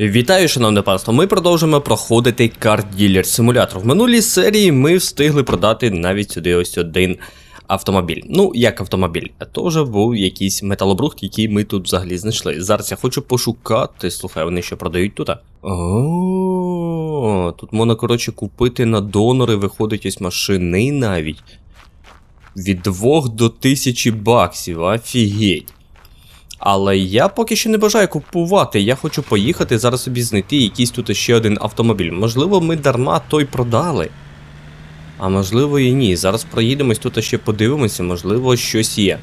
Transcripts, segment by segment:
Вітаю, шановне панство. Ми продовжуємо проходити Dealer Simulator. В минулій серії ми встигли продати навіть сюди ось один автомобіль. Ну, як автомобіль, а то вже був якийсь металобрухт, який ми тут взагалі знайшли. Зараз я хочу пошукати. Слухай, вони що продають тут? О, тут можна, коротше, купити на донори, виходить ось машини навіть. Від 2 до 1000 баксів, офігеть. Але я поки що не бажаю купувати. Я хочу поїхати зараз собі знайти якийсь тут ще один автомобіль. Можливо, ми дарма той продали. А можливо і ні. Зараз проїдемось тут ще подивимося, можливо, щось є.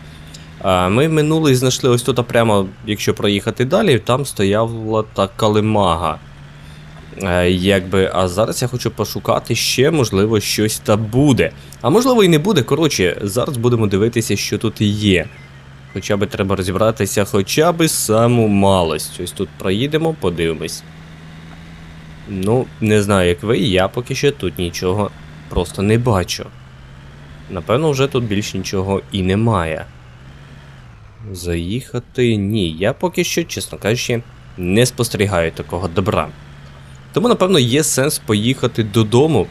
Ми минулий знайшли ось тут прямо, якщо проїхати далі, там стояла та калимага. Е, Якби, а зараз я хочу пошукати ще, можливо, щось та буде. А можливо і не буде. Коротше, зараз будемо дивитися, що тут є. Хоча би треба розібратися хоча б саму малость. Ось тут проїдемо, подивимось. Ну, не знаю, як ви, я поки що тут нічого просто не бачу. Напевно, вже тут більш нічого і немає. Заїхати ні. Я поки що, чесно кажучи, не спостерігаю такого добра. Тому, напевно, є сенс поїхати додому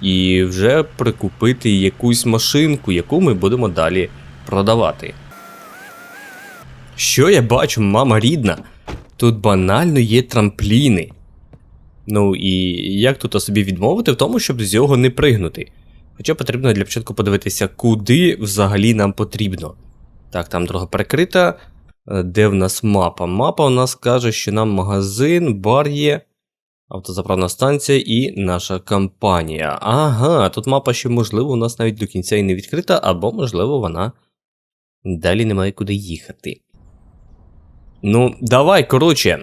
і вже прикупити якусь машинку, яку ми будемо далі продавати. Що я бачу, мама рідна? Тут банально є трампліни. Ну і як тут собі відмовити в тому, щоб з його не пригнути? Хоча потрібно для початку подивитися, куди взагалі нам потрібно. Так, там дорога перекрита. Е, Де в нас мапа? Мапа у нас каже, що нам магазин, бар є, автозаправна станція і наша компанія. Ага, тут мапа ще, можливо, у нас навіть до кінця і не відкрита, або, можливо, вона далі немає куди їхати. Ну, давай, коротше,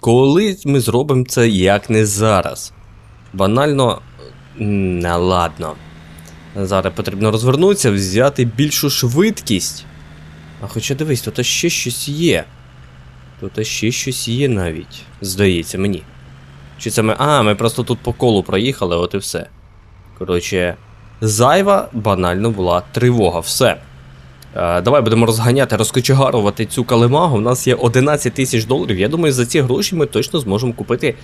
коли ми зробимо це як не зараз. Банально. Не ладно. Зараз потрібно розвернутися, взяти більшу швидкість. А хоча дивись, тут ще щось є. Тут ще щось є навіть. Здається мені. Чи це ми. А, ми просто тут по колу проїхали, от і все. Коротше, зайва банально була тривога, все. Е, Давай будемо розганяти, розкочегарувати цю калимагу. У нас є 11 тисяч доларів. Я думаю, за ці гроші ми точно зможемо купити.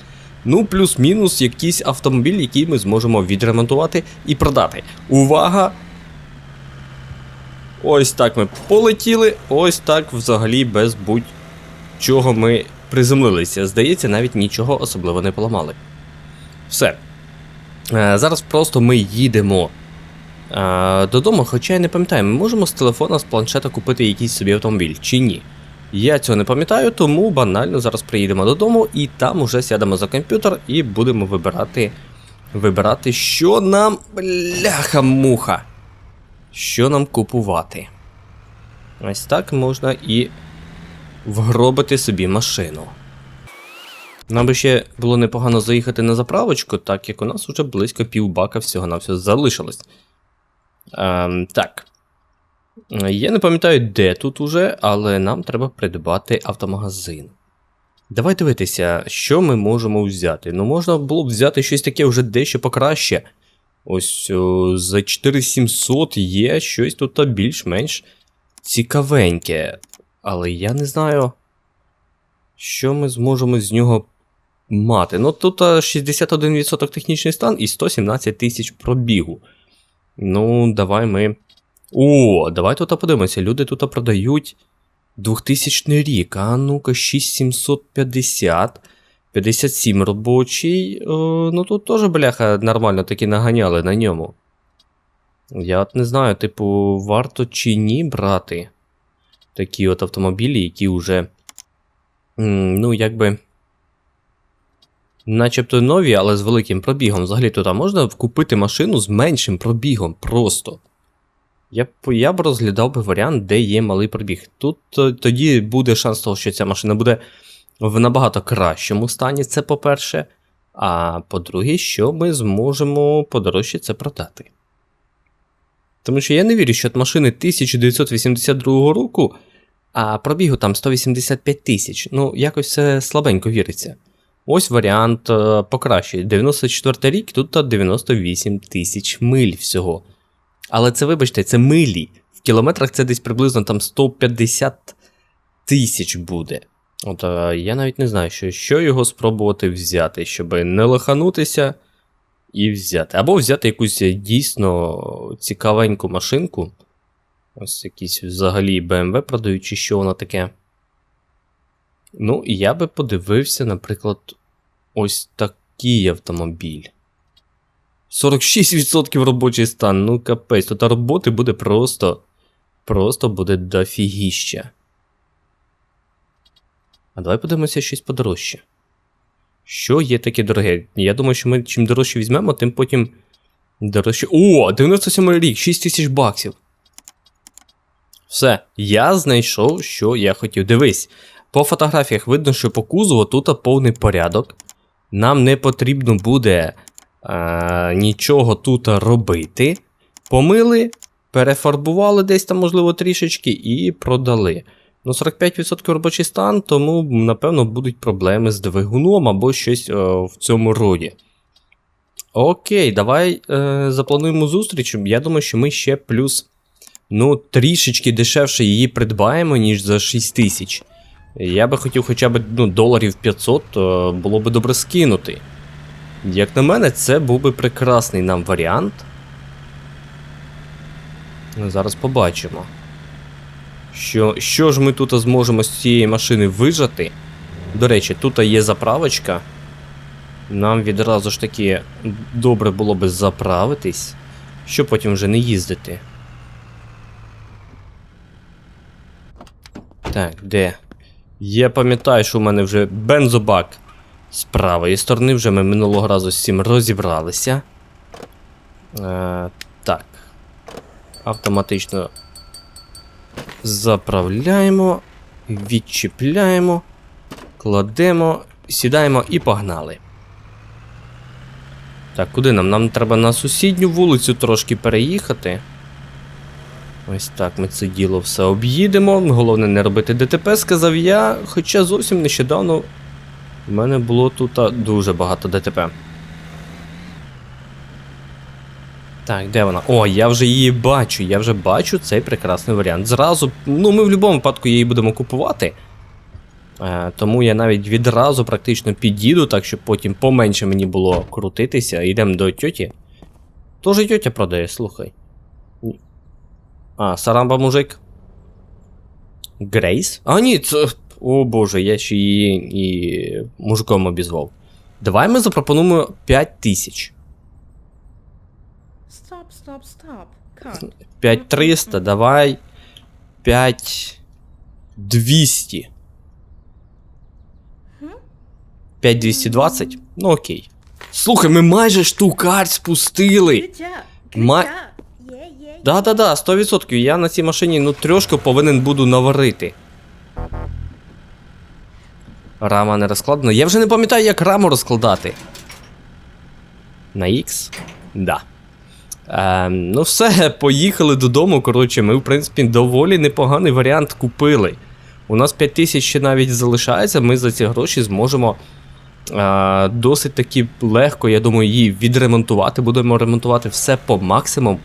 Ну, плюс-мінус якийсь автомобіль, який ми зможемо відремонтувати і продати. Увага! Ось так ми полетіли, ось так взагалі без будь-чого ми приземлилися. Здається, навіть нічого особливо не поламали. Все. Е, Зараз просто ми їдемо додому, хоча я не пам'ятаю, ми можемо з телефона, з планшета купити якийсь собі автомобіль чи ні. Я цього не пам'ятаю, тому банально зараз приїдемо додому і там уже сядемо за комп'ютер і будемо вибирати, вибирати, що нам. Бляха-муха. Що нам купувати. Ось так можна і вгробити собі машину. Нам би ще було непогано заїхати на заправочку, так як у нас вже близько півбака всього на все залишилось. Ем, так. Я не пам'ятаю, де тут уже, але нам треба придбати автомагазин. Давай дивитися, що ми можемо взяти. Ну, можна було б взяти щось таке вже дещо покраще. Ось о, за 4700 є щось тут більш-менш цікавеньке. Але я не знаю, що ми зможемо з нього мати. Ну, тут 61% технічний стан і 117 тисяч пробігу. Ну, давай ми. О, давай тут подивимося. Люди тут продають 2000 рік. А ну-ка, 6750. 57 робочий. О, ну тут теж, бляха, нормально таки наганяли на ньому. Я от не знаю, типу, варто чи ні брати такі от автомобілі, які вже. Ну, якби. Начебто нові, але з великим пробігом. Взагалі тут а можна купити машину з меншим пробігом просто. Я б, я б розглядав би варіант, де є малий пробіг. Тут е, тоді буде шанс того, що ця машина буде в набагато кращому стані, це по-перше. А по-друге, що ми зможемо подорожче це продати. Тому що я не вірю, що від машини 1982 року, а пробігу там 185 тисяч. Ну, якось це слабенько віриться. Ось варіант е, покраще. 94 рік, тут 98 тисяч миль всього. Але це, вибачте, це милі. В кілометрах це десь приблизно там 150 тисяч буде. От е, я навіть не знаю, що, що його спробувати взяти, щоб не лоханутися і взяти. Або взяти якусь дійсно цікавеньку машинку. Ось якісь взагалі BMW продають, чи що воно таке. Ну, я би подивився, наприклад, ось такий автомобіль. 46% робочий стан, ну капець, тут роботи буде просто. Просто буде дофігіща. А давай подивимося щось подорожче. Що є таке дороге? Я думаю, що ми чим дорожче візьмемо, тим потім дорожче. О, 97 рік, 6 тисяч баксів. Все, я знайшов, що я хотів. Дивись, по фотографіях видно, що по кузову тут повний порядок. Нам не потрібно буде а, нічого тут робити. Помили, перефарбували десь там, можливо, трішечки, і продали. Ну, 45% робочий стан, тому, напевно, будуть проблеми з двигуном або щось о, в цьому роді. Окей, давай е, заплануємо зустріч. Я думаю, що ми ще плюс ну, трішечки дешевше її придбаємо, ніж за 6 тисяч. Я би хотів хоча б ну, доларів 500, то було би добре скинути. Як на мене, це був би прекрасний нам варіант. Зараз побачимо. Що що ж ми тут зможемо з цієї машини вижати? До речі, тут є заправочка. Нам відразу ж таки добре було би заправитись, щоб потім вже не їздити. Так, де? Я пам'ятаю, що у мене вже бензобак з правої сторони, вже ми минулого разу з цим розібралися. Е, Так. Автоматично заправляємо, відчіпляємо, кладемо, сідаємо і погнали. Так, куди нам? Нам треба на сусідню вулицю трошки переїхати. Ось так ми це діло все об'їдемо. Головне не робити ДТП, сказав я, хоча зовсім нещодавно в мене було тут дуже багато ДТП. Так, де вона? О, я вже її бачу. Я вже бачу цей прекрасний варіант. Зразу, ну ми в будь-якому випадку її будемо купувати. Е, Тому я навіть відразу практично під'їду, так щоб потім поменше мені було крутитися. Йдемо до тьоті. Тоже тьотя продає, слухай. А, Сарамба мужик. Грейс? А, ні, це. О боже, я ще її і мужиком обізвав. Давай ми запропонуємо 5 тисяч. Stop, stop. Cut. 5300, давай. 5200. 5220? Ну окей. Слухай, ми майже штукарь спустили. Good Да-да-да, 100%. Я на цій машині ну трошки повинен буду наварити. Рама не розкладена. Я вже не пам'ятаю, як раму розкладати. На X? Да. Ем, ну все, поїхали додому. Коротше, ми, в принципі, доволі непоганий варіант купили. У нас 5000 ще навіть залишається, ми за ці гроші зможемо е, досить таки легко, я думаю, її відремонтувати. Будемо ремонтувати все по максимуму.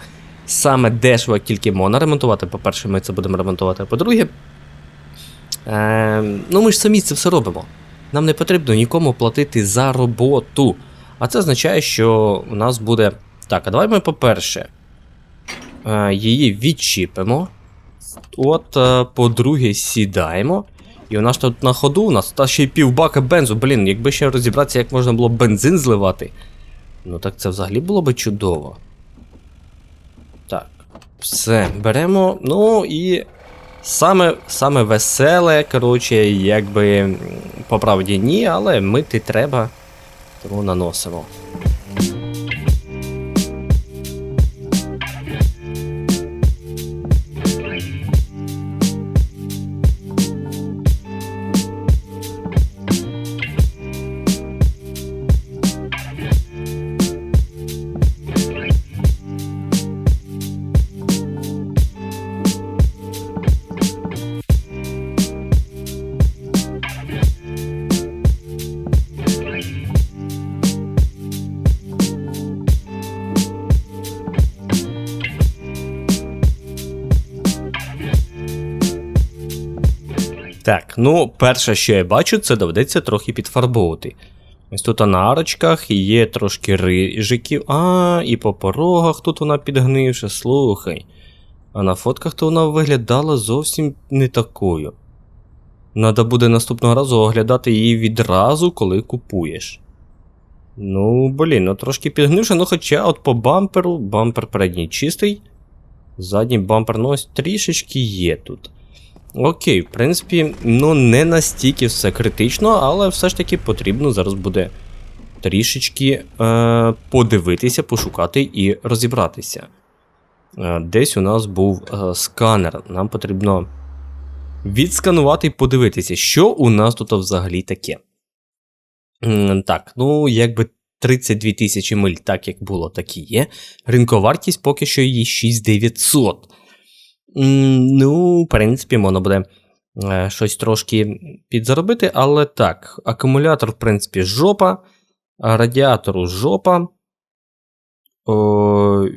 Саме дешево, тільки можна ремонтувати. По-перше, ми це будемо ремонтувати. По-друге, е, ну ми ж самі це все робимо. Нам не потрібно нікому платити за роботу. А це означає, що у нас буде. Так, а давай ми, по-перше, е, її відчіпимо. От, е, по-друге, сідаємо. І у нас тут на ходу, у нас та ще й півбака бензу. Блін, якби ще розібратися, як можна було бензин зливати. Ну так це взагалі було би чудово. Так, все, беремо. Ну і саме саме веселе, коротше, якби по правді ні, але мити треба, тому наносимо. Ну, перше, що я бачу, це доведеться трохи підфарбовувати. Ось тут на арочках є трошки рижиків. А, і по порогах тут вона підгнивша, слухай. А на фотках то вона виглядала зовсім не такою. Надо буде наступного разу оглядати її відразу, коли купуєш. Ну, блін, ну трошки підгнивша, ну хоча от по бамперу, бампер передній чистий. Задній бампер, ну ось трішечки є тут. Окей, в принципі, ну не настільки все критично, але все ж таки потрібно зараз буде трішечки е, подивитися, пошукати і розібратися. Е, десь у нас був е, сканер. Нам потрібно відсканувати і подивитися, що у нас тут взагалі таке. М, Так, ну якби 32 тисячі миль, так як було, так і є. Ринковартість поки що її 6900. Ну, в принципі, можна буде е, щось трошки підзаробити, але так, акумулятор, в принципі, жопа, радіатору жопа. О,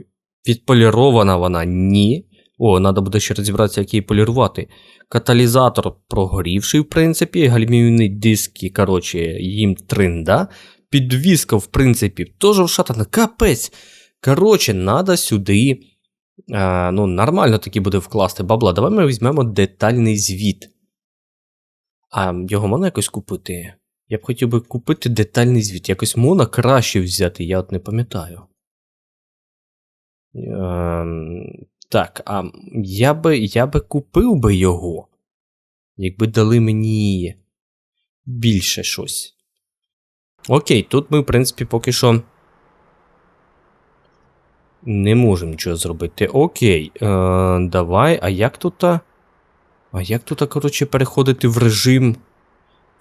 відполірована вона ні. О, треба буде ще розібратися, як її полірувати. Каталізатор прогорівший, в принципі, гальмівні диски, коротше, їм тринда. Підвіска, в принципі, теж вшатана. Капець. Коротше, треба сюди. А, ну, нормально таки буде вкласти бабла. Давай ми візьмемо детальний звіт. А його можна якось купити? Я б хотів би купити детальний звіт. Якось можна краще взяти, я от не пам'ятаю. Ем, так, а я би, я би купив би його, якби дали мені більше щось. Окей, тут ми, в принципі, поки що не можемо нічого зробити. Окей, е, давай, а як тут. А як тут, коротше, переходити в режим.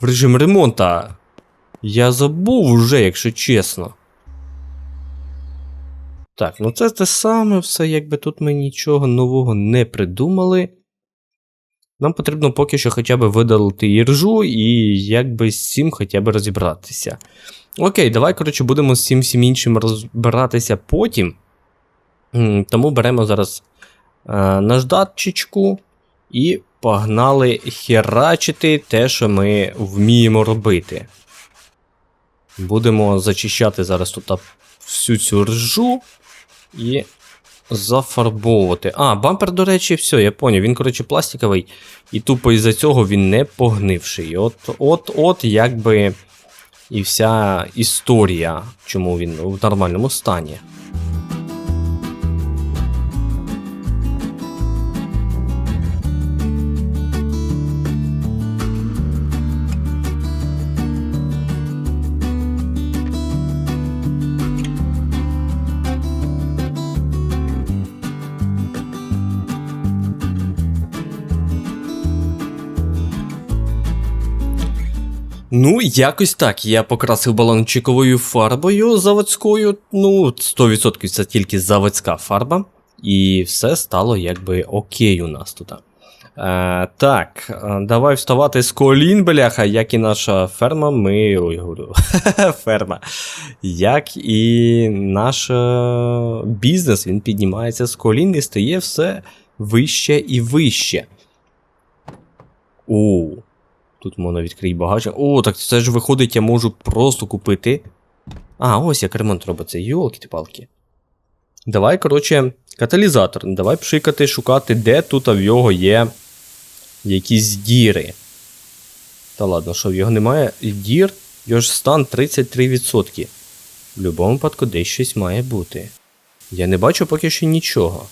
В режим ремонта? Я забув уже, якщо чесно. Так, ну це те саме все, якби тут ми нічого нового не придумали. Нам потрібно поки що хоча б видалити іржу і якби з цим хоча б розібратися. Окей, давай, коротше, будемо з цим всім іншим розбиратися потім. Тому беремо зараз е, наждатчичку і погнали херачити те, що ми вміємо робити. Будемо зачищати зараз тут всю цю ржу і зафарбовувати. А, бампер, до речі, все, я поняв. Він, коротше, пластиковий, і тупо із-за цього він не погнивший. От, от, от, якби і вся історія, чому він в нормальному стані. Ну, якось так. Я покрасив балончиковою фарбою заводською. Ну, 100% це тільки заводська фарба. І все стало якби окей у нас тут. Е, так, е, давай вставати з колін, бляха, як і наша ферма. Ми. Ой, говорю. ферма. Як і наш е, бізнес, він піднімається з колін і стає все вище і вище. О, Тут можна відкрити багажник. О, так це ж виходить, я можу просто купити. А, ось як ремонт робиться. йолки палки Давай, коротше, каталізатор. Давай пшикати, шукати, де тут в його є якісь діри. Та ладно, що в його немає дір, його ж стан 33%. В будь-якому випадку десь щось має бути. Я не бачу поки що нічого.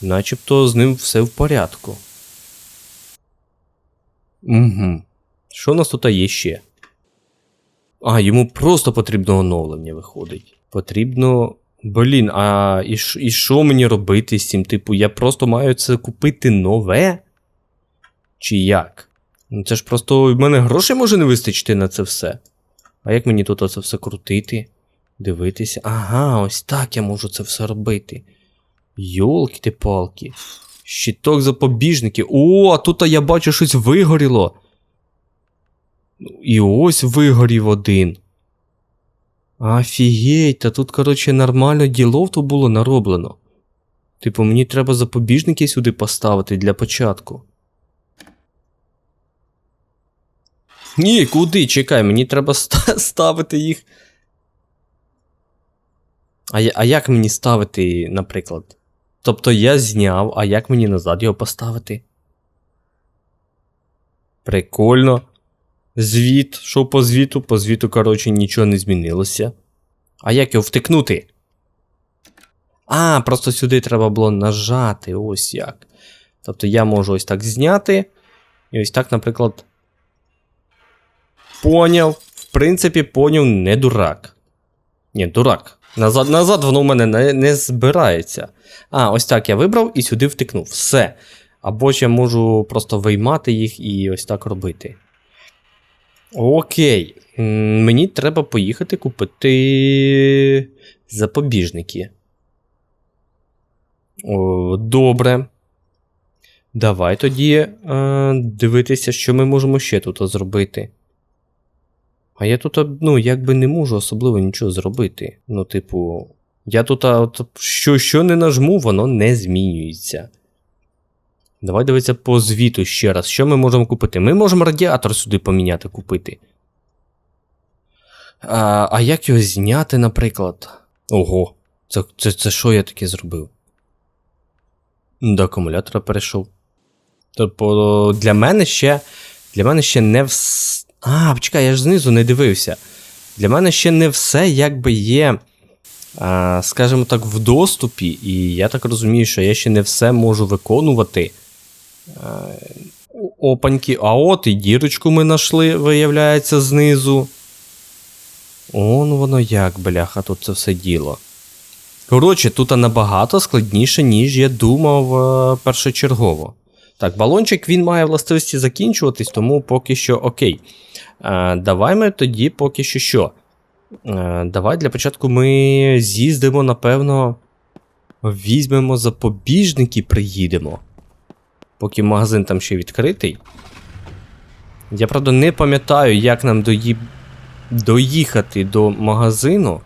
Начебто з ним все в порядку. Угу. Що у нас тут є ще? А, йому просто потрібно оновлення виходить. Потрібно. Блін, а і, що мені робити з цим? Типу, я просто маю це купити нове? Чи як? Ну це ж просто в мене грошей може не вистачити на це все. А як мені тут це все крутити? Дивитися. Ага, ось так я можу це все робити. Йолки ти палки. Щиток запобіжники. О, а тут я бачу щось вигоріло. І ось вигорів один. Офігеть, та тут, коротше, нормально ділов то було нароблено. Типу, мені треба запобіжники сюди поставити для початку. Ні, куди? Чекай, мені треба ставити їх. А, а як мені ставити, наприклад? Тобто я зняв, а як мені назад його поставити? Прикольно. Звіт, що по звіту? По звіту, коротше, нічого не змінилося. А як його втикнути? А, просто сюди треба було нажати, ось як. Тобто я можу ось так зняти. І ось так, наприклад. Поняв. В принципі, поняв, не дурак. Ні, дурак. Назад, назад воно в мене не, не збирається. А, ось так я вибрав і сюди втикнув. Все. Або ж я можу просто виймати їх і ось так робити. Окей. Мені треба поїхати купити запобіжники. О, добре. Давай тоді е, дивитися, що ми можемо ще тут зробити. А я тут, ну, якби не можу особливо нічого зробити. Ну, типу, я тут, от, що, що не нажму, воно не змінюється. Давай дивитися по звіту ще раз. Що ми можемо купити? Ми можемо радіатор сюди поміняти, купити. А, а як його зняти, наприклад? Ого, це, це, це що я таке зробив? До акумулятора перейшов. Тобто для мене ще. Для мене ще не вс... А, почекай, я ж знизу не дивився. Для мене ще не все якби є, скажімо так, в доступі, і я так розумію, що я ще не все можу виконувати. Опаньки, а от і дірочку ми знайшли, виявляється, знизу. Он воно як, бляха, тут це все діло. Коротше, тут набагато складніше, ніж я думав е, першочергово. Так, балончик він має властивості закінчуватись, тому поки що окей. Е, давай ми тоді поки що що. Е, давай для початку ми з'їздимо, напевно. Візьмемо запобіжники, приїдемо. Поки магазин там ще відкритий. Я правда не пам'ятаю, як нам дої... доїхати до магазину.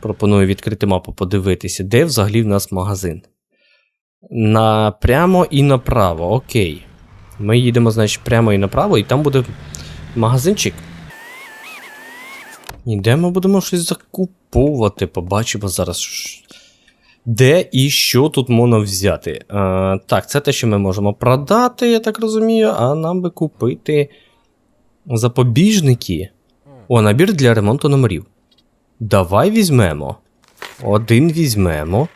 Пропоную відкрити мапу, подивитися, де взагалі в нас магазин. Напрямо і направо, окей. Ми їдемо, значить, прямо і направо, і там буде магазинчик. І де ми будемо щось закуповувати, побачимо зараз. Де і що тут можна взяти. Е, так, це те, що ми можемо продати, я так розумію, а нам би купити запобіжники. О, набір для ремонту номерів. Давай візьмемо. Один візьмемо.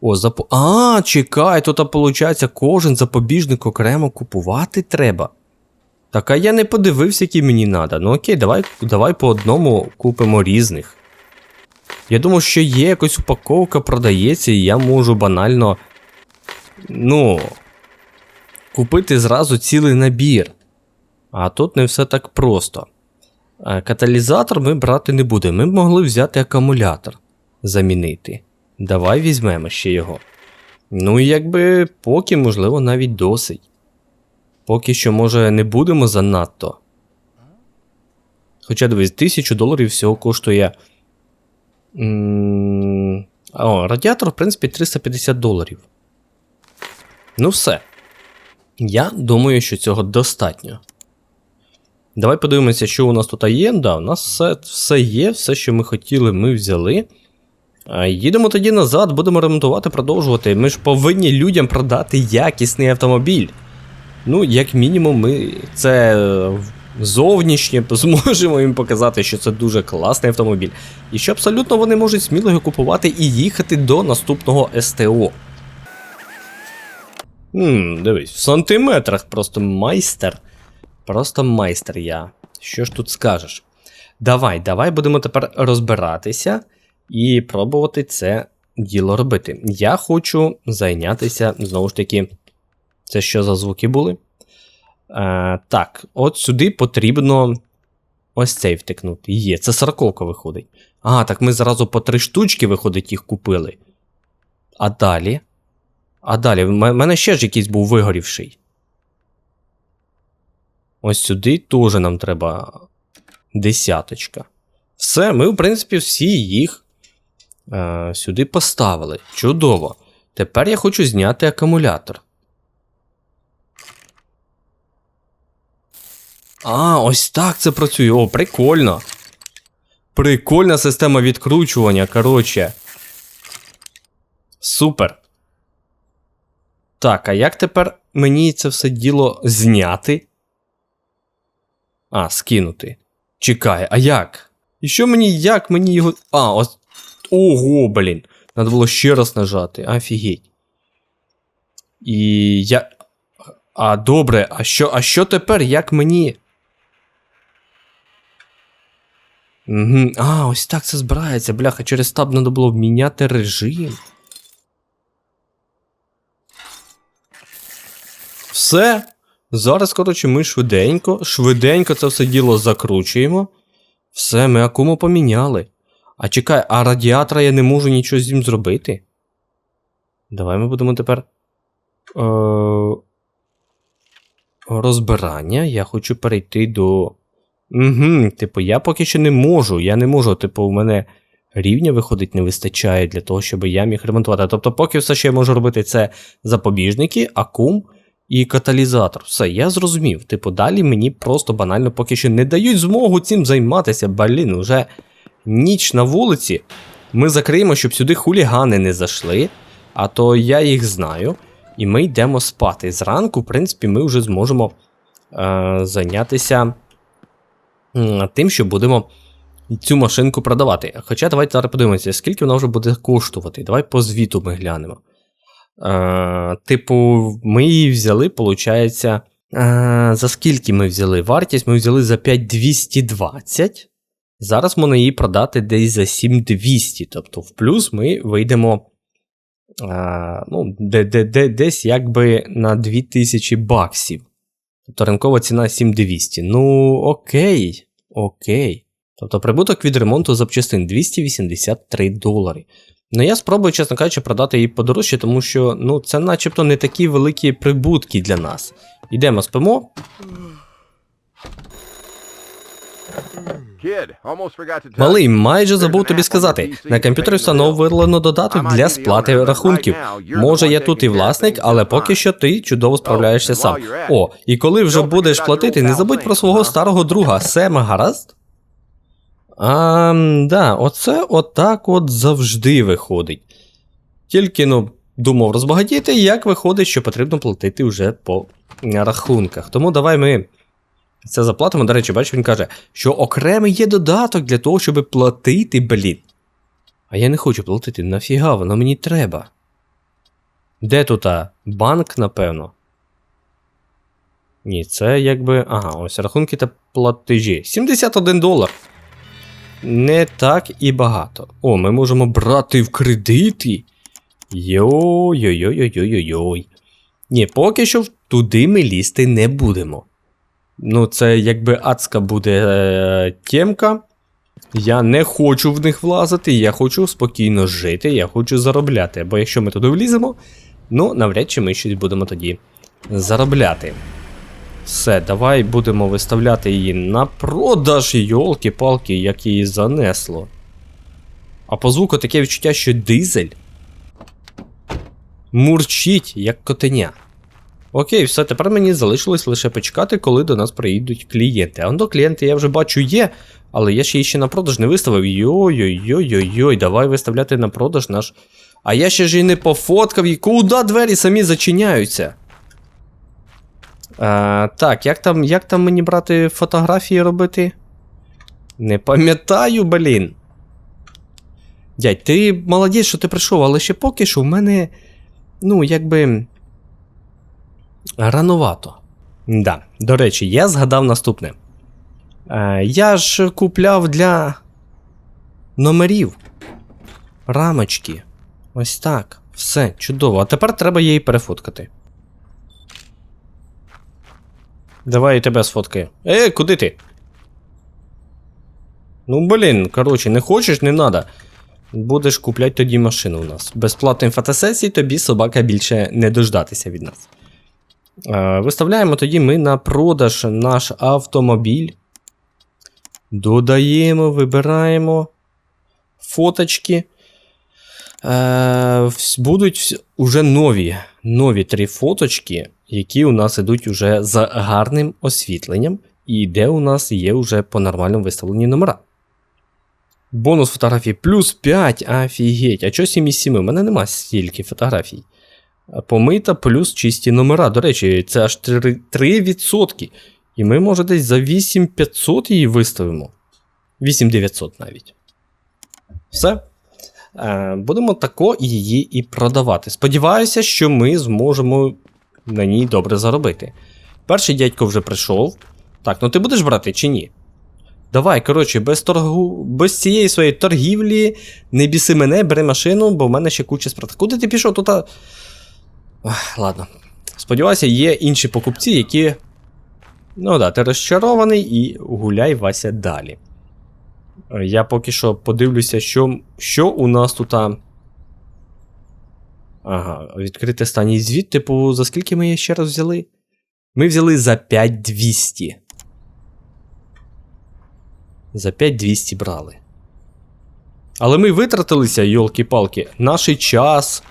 О, запо... А, чекай, тут, виходить, кожен запобіжник окремо купувати треба. Так, а я не подивився, які мені треба. Ну окей, давай, давай по одному купимо різних. Я думав, що є якась упаковка, продається, і я можу банально. Ну. Купити зразу цілий набір. А тут не все так просто. Е, Каталізатор ми брати не будемо. Ми б могли взяти акумулятор замінити. Давай візьмемо ще його. Ну, і якби поки, можливо, навіть досить. Поки що, може, не будемо занадто. Хоча дивись, 1000 доларів всього коштує. м, О, радіатор, в принципі, 350 доларів. Ну, все. Я думаю, що цього достатньо. Давай подивимося, що у нас тут є. Да, у нас все, все є, все, що ми хотіли, ми взяли. Їдемо тоді назад, будемо ремонтувати, продовжувати. Ми ж повинні людям продати якісний автомобіль. Ну, як мінімум, ми це е, зовнішнє зможемо їм показати, що це дуже класний автомобіль. І що абсолютно вони можуть сміло його купувати і їхати до наступного СТО. Хм, дивись, в сантиметрах просто майстер. Просто майстер я. Що ж тут скажеш? Давай, давай будемо тепер розбиратися і пробувати це діло робити. Я хочу зайнятися, знову ж таки, це що за звуки були? Е, так, от сюди потрібно ось цей втикнути. Є, це сороковка виходить. А, так ми зразу по три штучки, виходить, їх купили. А далі. А далі, в мене ще ж якийсь був вигорівший. Ось сюди теж нам треба десяточка. Все, ми, в принципі, всі їх е, сюди поставили. Чудово. Тепер я хочу зняти акумулятор. А, ось так це працює. О, прикольно. Прикольна система відкручування, коротше. Супер. Так, а як тепер мені це все діло зняти? А, скинути. Чекай, а як? І що мені, як мені його. А, ось. Ого, блін. Надо було ще раз нажати. Офігеть. І я. А добре, а що, а що тепер? Як мені. Угу. А, ось так це збирається, бляха, через таб треба було міняти режим. Все. Зараз, коротше, ми швиденько, швиденько це все діло закручуємо. Все, ми акуму поміняли. А чекай, а радіатора я не можу нічого з ним зробити. Давай ми будемо тепер. Е... Розбирання. Я хочу перейти до. Угу, типу, я поки що не можу. Я не можу, типу, у мене рівня виходить не вистачає для того, щоб я міг ремонтувати. Тобто, поки все, що я можу робити, це запобіжники, акум і каталізатор. Все, я зрозумів. Типу, далі мені просто банально поки що не дають змогу цим займатися. Блін, вже ніч на вулиці. Ми закриємо, щоб сюди хулігани не зайшли, а то я їх знаю. І ми йдемо спати. Зранку, в принципі, ми вже зможемо е, зайнятися тим, що будемо цю машинку продавати. Хоча давайте зараз подивимося, скільки вона вже буде коштувати. Давай по звіту ми глянемо. Е, типу, ми її взяли, виходить. Е, за скільки ми взяли? Вартість ми взяли за 5220. Зараз можна її продати десь за 7200. Тобто, в плюс ми вийдемо е, ну, де, де, де, десь якби на 2000 баксів. Тобто ринкова ціна 7200. Ну, окей, окей. Тобто прибуток від ремонту запчастин 283 долари. Ну, я спробую, чесно кажучи, продати її подорожче, тому що ну, це начебто не такі великі прибутки для нас. Йдемо спимо. Малий, майже забув тобі сказати. На комп'ютері встановлено додаток для сплати рахунків. Може, я тут і власник, але поки що ти чудово справляєшся сам. О, і коли вже будеш платити, не забудь про свого старого друга Сема, гаразд? А, да, оце отак от завжди виходить. Тільки, ну, думав розбагатіти, як виходить, що потрібно платити вже по рахунках. Тому давай ми це заплатимо. До речі, бачиш, він каже, що окремий є додаток для того, щоб платити, блін. А я не хочу платити, нафіга, воно мені треба. Де тут? а? Банк, напевно. Ні, це якби. Ага, ось рахунки та платежі. 71 долар. Не так і багато. О, ми можемо брати в кредити. Йой-йой-йой-йой-йой. Ні, поки що туди ми лізти не будемо. Ну, це якби адська буде е, тємка. Я не хочу в них влазити, я хочу спокійно жити, я хочу заробляти. Бо якщо ми туди вліземо, ну, навряд чи ми щось будемо тоді заробляти. Все, давай будемо виставляти її на продаж, йолки-палки, як її занесло. А по звуку таке відчуття, що дизель мурчить, як котеня. Окей, все, тепер мені залишилось лише почекати, коли до нас приїдуть клієнти. А до клієнти я вже бачу є, але я ще її ще на продаж не виставив. Йой-йой-йой-йой, давай виставляти на продаж наш. А я ще ж і не пофоткав, і куди двері самі зачиняються. А, так, як там, як там мені брати фотографії робити? Не пам'ятаю, блін. Дядь, ти молодець, що ти прийшов, але ще поки що в мене. Ну, якби. Рановато. Да. До речі, я згадав наступне. Е, я ж купляв для номерів. Рамочки. Ось так. Все, чудово. А тепер треба її перефоткати. Давай я тебе сфоткаю. Е, куди ти? Ну, блін, коротше, не хочеш, не надо. Будеш купляти тоді машину у нас. Безплатної фотосесії тобі собака більше не дождатися від нас. Е, Виставляємо тоді ми на продаж наш автомобіль. Додаємо, вибираємо фоточки. Е, будуть уже нові, нові три фоточки, які у нас ідуть уже з гарним освітленням. і де у нас є вже по нормальному виставлені номера. Бонус фотографій плюс 5, офігеть. А чого 7 із 7? У мене нема стільки фотографій. Помита плюс чисті номера. До речі, це аж 3%. 3%. І ми, може, десь за 8500 її виставимо. 8900 навіть. Все. Е, будемо тако її і продавати. Сподіваюся, що ми зможемо на ній добре заробити. Перший дядько вже прийшов. Так, ну ти будеш брати чи ні? Давай, коротше, без торгу, без цієї своєї торгівлі, не біси мене, бери машину, бо в мене ще куча справ. Куди ти пішов? Тут. Ах, ладно. Сподіваюся, є інші покупці, які. Ну да, ти розчарований і гуляй Вася далі. Е, Я поки що подивлюся, що, що у нас тут. Ага, відкрити останній звіт, типу, за скільки ми її ще раз взяли? Ми взяли за 5200. За 5200 брали. Але ми витратилися, йолки-палки, наш час.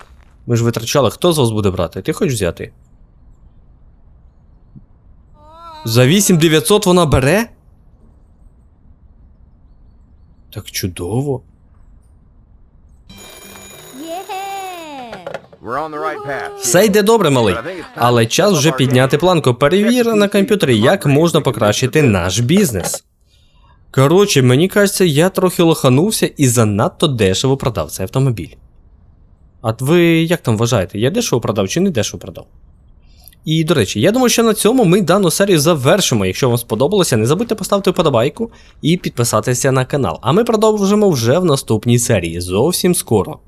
Ми ж витрачали. Хто з вас буде брати? Ти хочеш взяти? За 8900 вона бере? Так чудово. Все йде добре, малий. Але час вже підняти планку. Перевір на комп'ютері, як можна покращити наш бізнес. Коротше, мені кажеться, я трохи лоханувся і занадто дешево продав цей автомобіль. А ви як там вважаєте, я дешево продав чи не дешево продав? І до речі, я думаю, що на цьому ми дану серію завершимо. Якщо вам сподобалося, не забудьте поставити вподобайку і підписатися на канал. А ми продовжимо вже в наступній серії зовсім скоро.